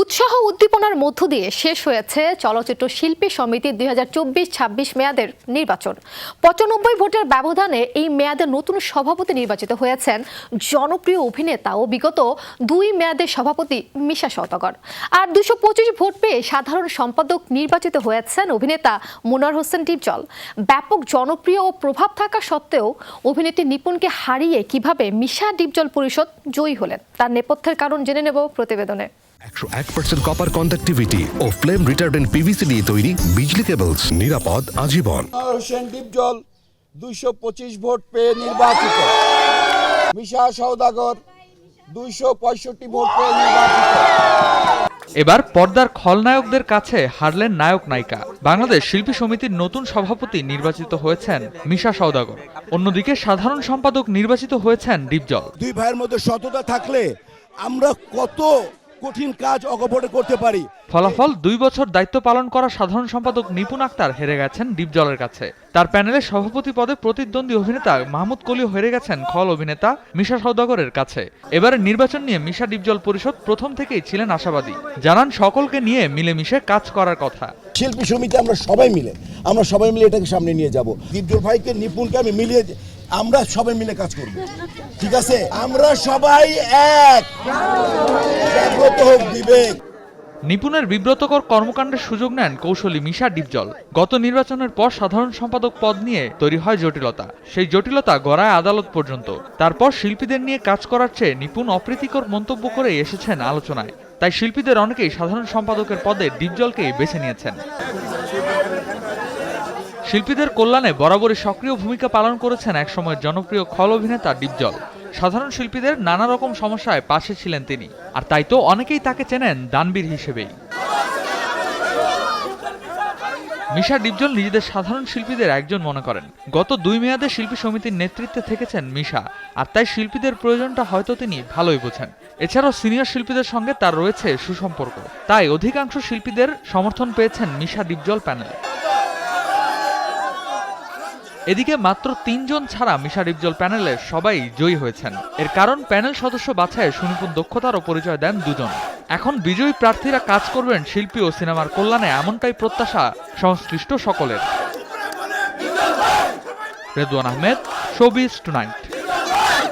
উৎসাহ উদ্দীপনার মধ্য দিয়ে শেষ হয়েছে চলচ্চিত্র শিল্পী সমিতি দুই হাজার চব্বিশ ছাব্বিশ মেয়াদের নির্বাচন। পঁচানব্বই ভোটের ব্যবধানে এই মেয়াদের নতুন সভাপতি নির্বাচিত হয়েছেন জনপ্রিয় অভিনেতা ও বিগত দুই মেয়াদের সভাপতি মিশা সওদাগর। আর দুশো পঁচিশ ভোট পেয়ে সাধারণ সম্পাদক নির্বাচিত হয়েছেন অভিনেতা মুনার হোসেন ডিপজল। ব্যাপক জনপ্রিয় ও প্রভাব থাকা সত্ত্বেও অভিনেত্রী নিপুণকে হারিয়ে কীভাবে মিশা ডিপজল পরিষদ জয়ী হলেন তার নেপথ্যের কারণ জেনে নেব প্রতিবেদনে। একশো এক পার্সেন্ট কপার কন্ডাক্টিভিটি ও ফ্লেম রিটার্ডেন্ট পিভিসি দিয়ে তৈরি বিজলি কেবলস নিরাপদ আজীবন। হোসেন ডিপজল দুইশো পঁচিশ ভোট পেয়ে নির্বাচিত। মিশা সৌদাগর দুইশো পঁয়ষট্টি ভোট পেয়ে নির্বাচিত। এবার পর্দার খলনায়কদের কাছে হারলেন নায়ক নায়িকা। বাংলাদেশ শিল্পী সমিতির নতুন সভাপতি নির্বাচিত হয়েছেন মিশা সওদাগর। অন্যদিকে সাধারণ সম্পাদক নির্বাচিত হয়েছেন ডিপজল দুই ভাইয়ের মধ্যে সততা থাকলে আমরা কত কঠিন কাজ অকপটে করতে পারি। ফলাফল দুই বছর দায়িত্ব পালন করা সাধারণ সম্পাদক নিপুণ আক্তার হেরে গেছেন ডিপজলের কাছে। তার প্যানেলের সভাপতি পদে প্রতিদ্বন্দ্বী অভিনেতা মাহমুদ কলিও হেরে গেছেন খল অভিনেতা মিশা সওদাগরের কাছে। এবারের নির্বাচন নিয়ে মিশা ডিপজল পরিষদ প্রথম থেকেই ছিলেন আশাবাদী। জানান সকলকে নিয়ে মিলেমিশে কাজ করার কথা। শিল্পী সমিতি আমরা সবাই মিলে আমরা সবাই মিলে এটাকে সামনে নিয়ে যাব। দীপজল ভাইকে নিপুণকে আমি মিলিয়ে আমরা সবাই মিলে কাজ করব। ঠিক আছে? আমরা সবাই এক। হোক বিবেক। নিপুণের বিব্রতকর কর্মকাণ্ডের সুযোগ নেন কৌশলী মিশা ডিপজল। গত নির্বাচনের পর সাধারণ সম্পাদক পদ নিয়ে তৈরি হয় জটিলতা। সেই জটিলতা গড়ায় আদালত পর্যন্ত। তারপর শিল্পীদের নিয়ে কাজ করার চেয়ে নিপুণ অপ্রীতিকর মন্তব্য করে এসেছেন আলোচনায়। তাই শিল্পীদের অনেকেই সাধারণ সম্পাদকের পদে ডিপজলকেই বেছে নিয়েছেন। শিল্পীদের কল্যাণে বরাবরই সক্রিয় ভূমিকা পালন করেছেন একসময়ের জনপ্রিয় খল অভিনেতা ডিপজল। সাধারণ শিল্পীদের নানা রকম সমস্যায় পাশে ছিলেন তিনি। আর তাই তো অনেকেই তাকে চেনেন দানবীর হিসেবেই। মিশা ডিপজল নিজেদের সাধারণ শিল্পীদের একজন মনে করেন। গত দুই মেয়াদে শিল্পী সমিতির নেতৃত্বে থেকেছেন মিশা, আর তাই শিল্পীদের প্রয়োজনটা হয়তো তিনি ভালোই বোঝেন। এছাড়াও সিনিয়র শিল্পীদের সঙ্গে তার রয়েছে সুসম্পর্ক। তাই অধিকাংশ শিল্পীদের সমর্থন পেয়েছেন মিশা ডিপজল প্যানেল। এদিকে মাত্র তিনজন ছাড়া মিশা ডিপজল প্যানেলের সবাই জয়ী হয়েছেন। এর কারণ, প্যানেল সদস্য বাছায় সুনিপুণ দক্ষতারও পরিচয় দেন দুজন। এখন বিজয়ী প্রার্থীরা কাজ করবেন শিল্পী ও সিনেমার কল্যাণে এমনটাই প্রত্যাশা সংশ্লিষ্ট সকলের। Redwan Ahmed, showbiz tonight